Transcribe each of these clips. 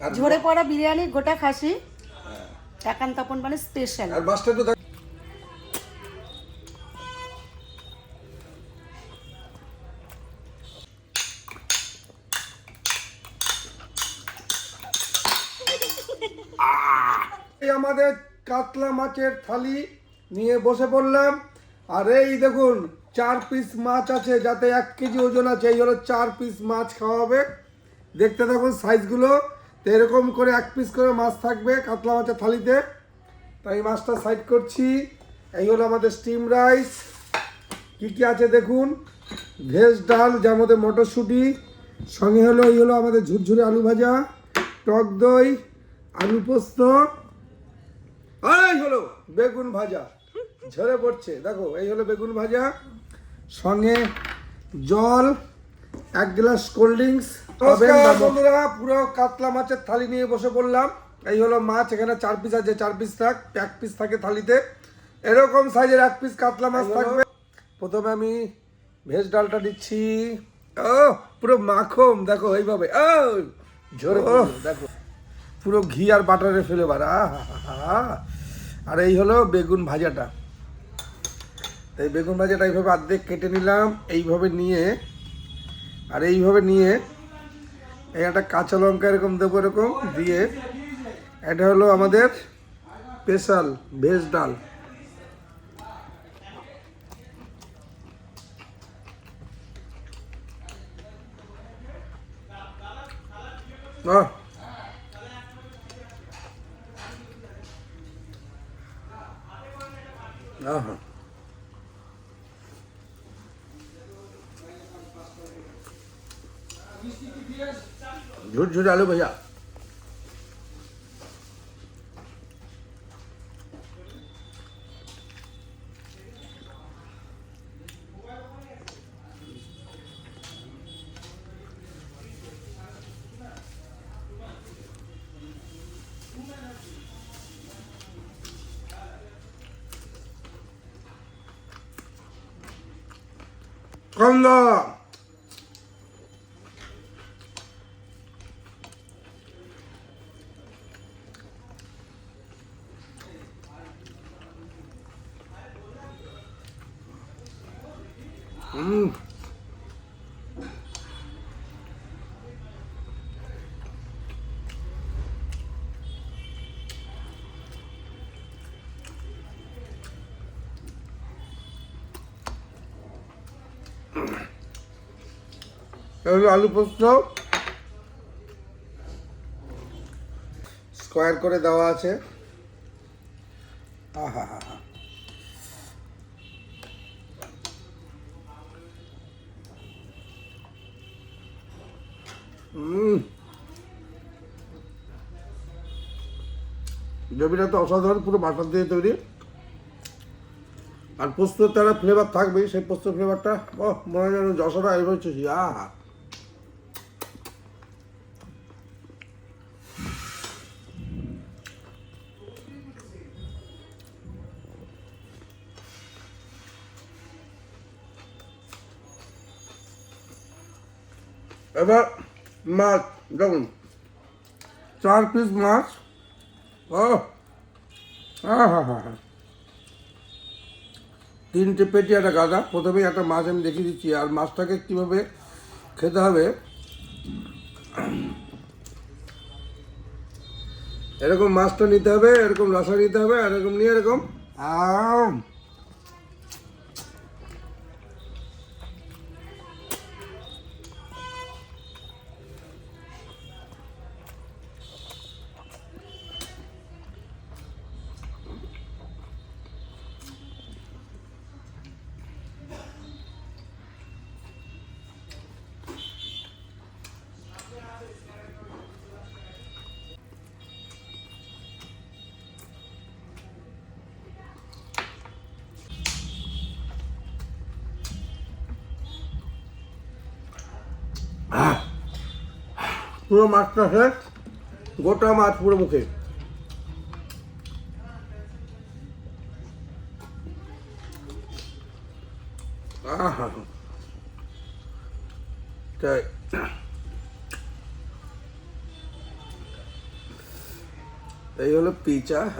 ঝরে পড়া বিরিয়ানি গোটা খাসি। একান্ত আপন মানে স্পেশাল আর মাছটা তো আমাদের কাতলা মাছের থালি নিয়ে বসে পড়লাম। আর এই দেখুন চার পিস মাছ আছে যাতে এক কেজি ওজন আছে এই হলো চার পিস মাছ খাওয়া হবে। দেখতে থাকুন সাইজগুলো তো এরকম করে এক পিস করে মাছ থাকবে কাতলা মাছের থালিতে। তাই মাছটা সাইড করছি। এই হলো আমাদের স্টিম রাইস কি কি আছে দেখুন? ভেজ ডাল, যার মধ্যে মটরশুঁটি, সঙ্গে হলো, এই হলো আমাদের ঝুরঝুরে আলু ভাজা, টক দই, আলু পোস্ত। এই হলো বেগুন ভাজা। ঝরে পড়ছে। দেখো, এই হলো বেগুন ভাজা। সঙ্গে জল, এক গ্লাস কোল্ড ড্রিঙ্কস বন্ধুরা পুরো কাতলা মাছের থালি নিয়ে বসে পড়লাম। এই হলো মাছ এখানে চার পিস আছে চার পিস থাক এক পিস থাকে থালিতে। এরকম সাইজের এক পিস কাতলা মাছ থাকবে। প্রথমে আমি ভেজ ডালটা দিচ্ছি। ও পুরো মাখন দেখো এইভাবে। ও ঝরে দেখো। পুরো ঘি আর বাটারে ফেলে বার আর এই হলো বেগুন ভাজাটা। এই বেগুন ভাজাটা এইভাবে অর্ধেক কেটে নিলাম এইভাবে নিয়ে আর এইভাবে নিয়ে একটা কাঁচা লঙ্কা এরকম দেবো এরকম দিয়ে। এটা হলো আমাদের স্পেশাল ভেজ ডাল। আহ। আহা ঝুরঝুরে আলু ভাজা কন্দা হুম এগুলো আলু পোস্ত স্কোয়ার করে দেওয়া আছে। আহা হা হা। গ্রেভিটা তো অসাধারণ পুরো বাটার দিয়ে তৈরি। আর পোস্তর তারা ফ্লেভার থাকবে, সেই পোস্ত ফ্লেভারটা ও মনে হয় যশোরা এই হচ্ছে এবার মাছ, দেখুন, চার পিস মাছ। ও হ্যাঁ হ্যাঁ হ্যাঁ হ্যাঁ। তিনটে পেটি একটা গাদা। প্রথমেই একটা মাছ আমি দেখিয়ে দিচ্ছি। আর মাছটাকে কীভাবে খেতে হবে? এরকম মাছটা নিতে হবে, এরকম রসা নিতে হবে এরকম নিয়ে এরকম, আম। পুরো মাছটা শেষ গোটা মাছ পুরো মুখে। তাই। এই হলো পিচ আহ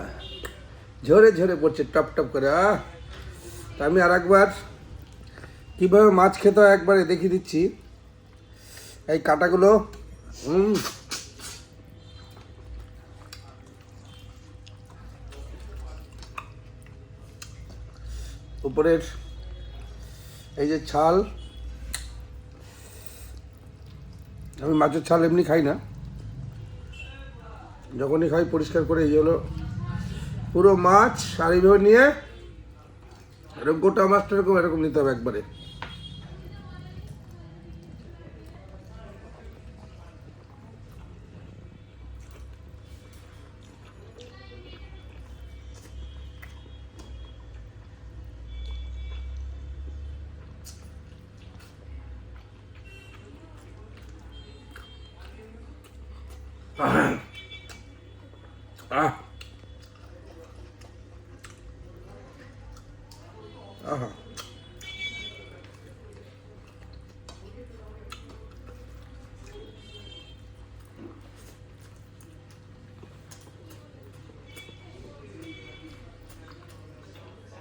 ঝরে ঝরে পড়ছে, টপ টপ করে, আহ। তা আমি আর একবার কীভাবে মাছ খেতে একবারে দেখিয়ে দিচ্ছি। এই কাটাগুলো হুম উপরের এই যে ছাল। আমি মাছের ছাল এমনি খাই না। যখনই খাই, পরিষ্কার করে এই হলো পুরো মাছ, আর এইভাবে নিয়ে এরকম গোটা মাছটা এরকম এরকম নিতে হবে একবারে। 아. 아. 아.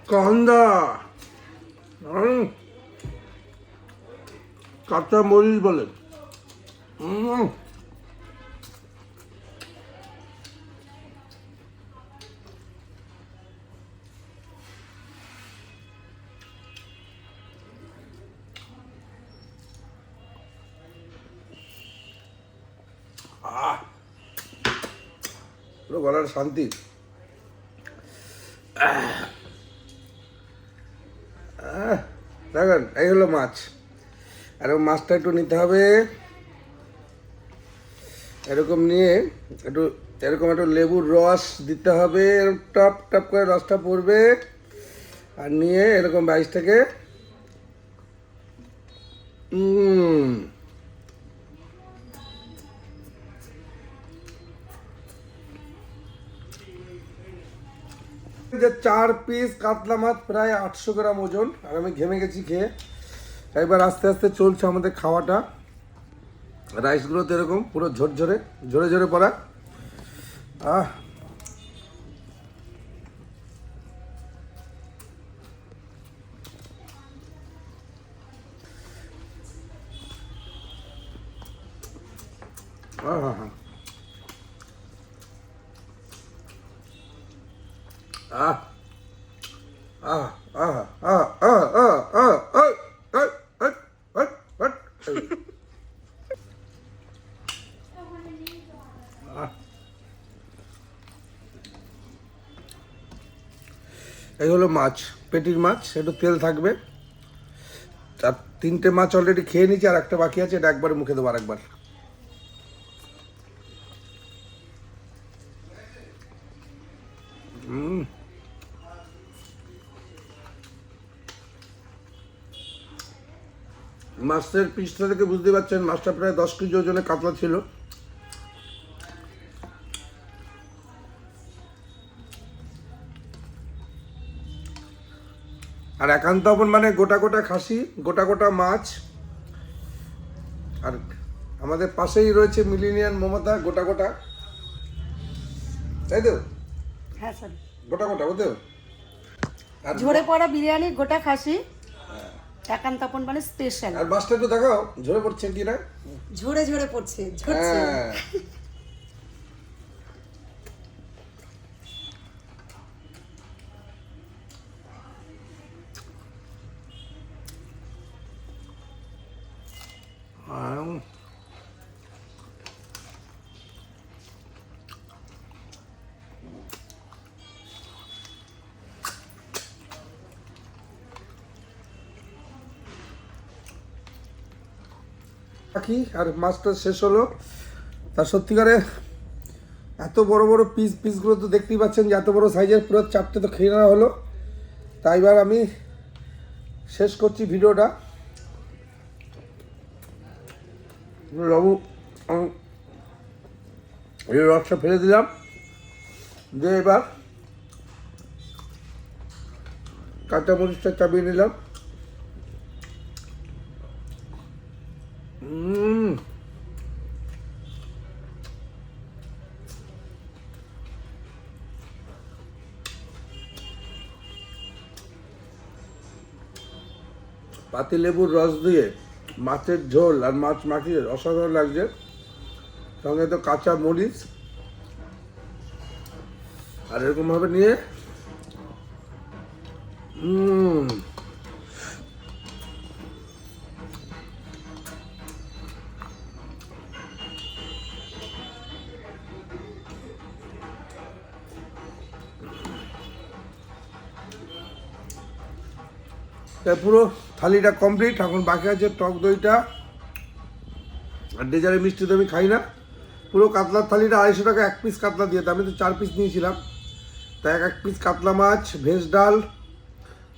간다. 응. 음. 갖다 머리 벌레. 응. 음. গলার শান্তি। দেখেন, এই হলো মাছ। আর মাছটা একটু নিতে হবে। এরকম নিয়ে একটু, এরকম একটু লেবুর রস দিতে হবে। এরকম টপ টপ করে রসটা পড়বে। আর নিয়ে এরকম বাইশটাকে উম যে চার পিস কাতলা মাছ প্রায় আটশো গ্রাম ওজন। আর আমি ঘেমে গেছি খেয়ে। এবার আস্তে আস্তে চলছে আমাদের খাওয়াটা। রাইসগুলো তো এরকম পুরো ঝরঝরে, ঝরে ঝরে পড়া। আহ। আহা Ah. এই হলো মাছ, পেটির মাছ একটু তেল থাকবে। আর তিনটে মাছ অলরেডি খেয়ে নিয়েছি, আর একটা বাকি আছে, এটা একবার মুখে দেবো আর একবার মাছের পিসটা থেকে বুঝতে পারছেন মাছটা প্রায় দশ কেজি ওজনে কাতলা ছিল। আর একান্ত আপন মানে গোটা গোটা খাসি গোটা গোটা মাছ। আর আমাদের পাশেই রয়েছে মিলিনিয়ান মমতা গোটা গোটা। তাই তো? হ্যাঁ স্যার। গোটা গোটা বুঝতে আর ঝরে পড়া বিরিয়ানি গোটা খাসি। একান্ত আপন মানে স্পেশাল আর বাসটা একটু দেখাও ঝরে পড়ছে কি না ঝরে ঝরে পড়ছে ঝরছে। পাখি আর মাছটা শেষ হলো। তার সত্যিকারে এত বড় বড় পিস পিসগুলো তো দেখতেই পাচ্ছেন যে এত বড় সাইজের পুরো চারটে তো খেয়ে নেওয়া হলো। তাই এবার আমি শেষ করছি ভিডিওটা। আমি এই রসটা ফেলে দিলাম। দিয়ে এবার কাঁচা মরিচটা চাপিয়ে নিলাম। পাতি লেবুর রস দিয়ে মাছের ঝোল আর মাছ মাখিয়ে অসাধারণ লাগছে। সঙ্গে তো কাঁচা মরিচ। আর এরকমভাবে নিয়ে উম, পুরো থালিটা কমপ্লিট এখন বাকি আছে টক দইটা। আর ডেজারে মিষ্টি তো আমি খাই না। পুরো কাতলার থালিটা আড়াইশো টাকা, এক পিস কাতলা দিয়ে আমি তো চার পিস নিয়েছিলাম। তা এক এক পিস কাতলা মাছ, ভেজ ডাল,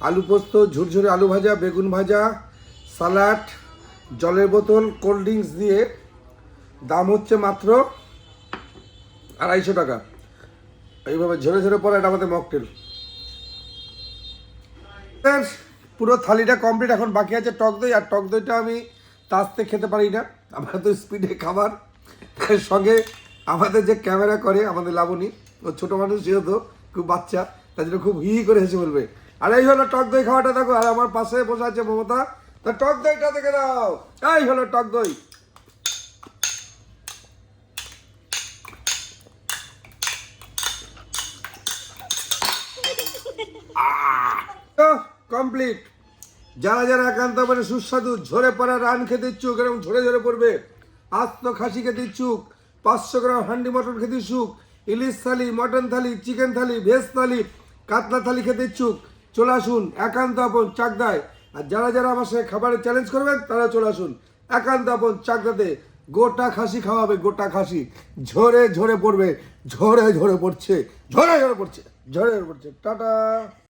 আলু পোস্ত, ঝুরঝুরে আলু ভাজা, বেগুন ভাজা, সালাড, জলের বোতল, কোল্ড ড্রিঙ্কস দিয়ে। দাম হচ্ছে মাত্র আড়াইশো টাকা। এইভাবে ঝরে ঝরে পড়ে এটা আমাদের মকটেল। পুরো থালিটা কমপ্লিট এখন বাকি আছে টক দই, আর টক দইটা আমি তাস্তে খেতে পারি না। আমরা তো স্পিডে খাবার। সঙ্গে আমাদের যে ক্যামেরা করে, আমাদের লাবণী, ও ছোটো মানুষ যেহেতু, খুব বাচ্চা, তার জন্য খুব হি করে হেসে বলবে, আর, এই হলো টক দই খাওয়াটা, দেখো, আর আমার পাশে বসে আছে মমতা, তা টক দইটা দেখে দাও এই হলো টক দই। কমপ্লিট যারা যারা একান্ত মানে সুস্বাদু, ঝরে পড়া রান খেতে ইচ্ছুক এরকম ঝরে ঝরে পড়বে, আস্ত খাসি খেতে ইচ্ছুক, পাঁচশো গ্রাম হান্ডি মটন খেতে ইচ্ছুক, ilish thali, mutton thali, chicken thali, veg thali, katla thali খেতে ইচ্ছুক, চলে আসুন একান্ত আপন চাকদায়। আর যারা যারা আমার সাথে খাবারের চ্যালেঞ্জ করবেন, তারা চলে আসুন একান্ত আপন চাকদাতে। গোটা খাসি খাওয়াবে, গোটা খাসি। ঝরে ঝরে পড়বে, ঝরে ঝরে পড়ছে, ঝরে ঝরে পড়ছে, ঝরে ঝরে পড়ছে। টাটা!